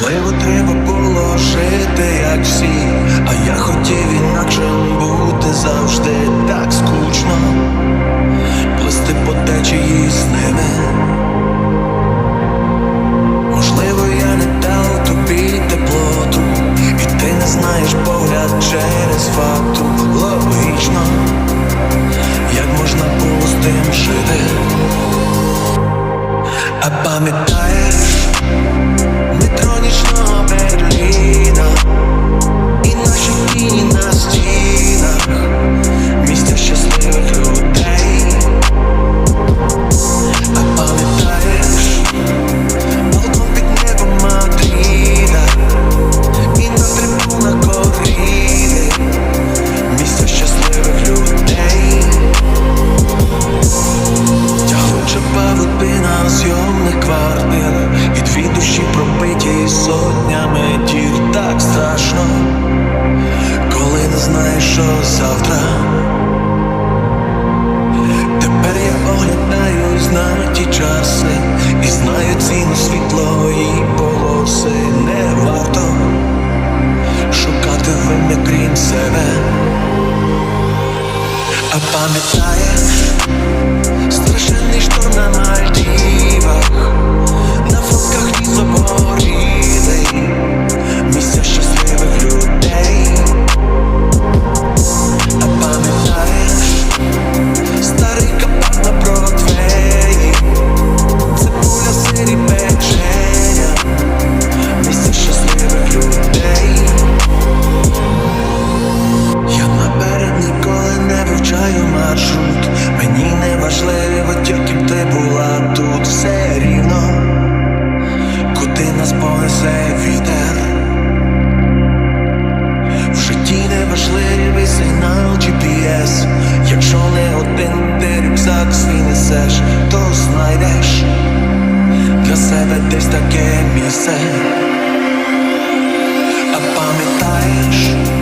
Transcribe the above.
Можливо, треба було жити, як всі, а я хотів інакшим бути завжди так скучно, плисти по течії з ними. Можливо, я не дав тобі теплоту, і ти не знаєш погляд через факту. Логічно, як можна було з тим жити. А пам'ятаєш що завтра? Тепер я оглядаю, на ті часи І знаю ціну світлої полоси. Не варто шукати виння крім себе. А пам'ятаєш вивчаю маршрут, мені не важливо, тільки б ти була тут. Все рівно, куди нас понесе вітер, в житті не важливий сигнал GPS, якщо не один ти рюкзак свій несеш, то знайдеш для себе десь таке місце, а пам'ятаєш.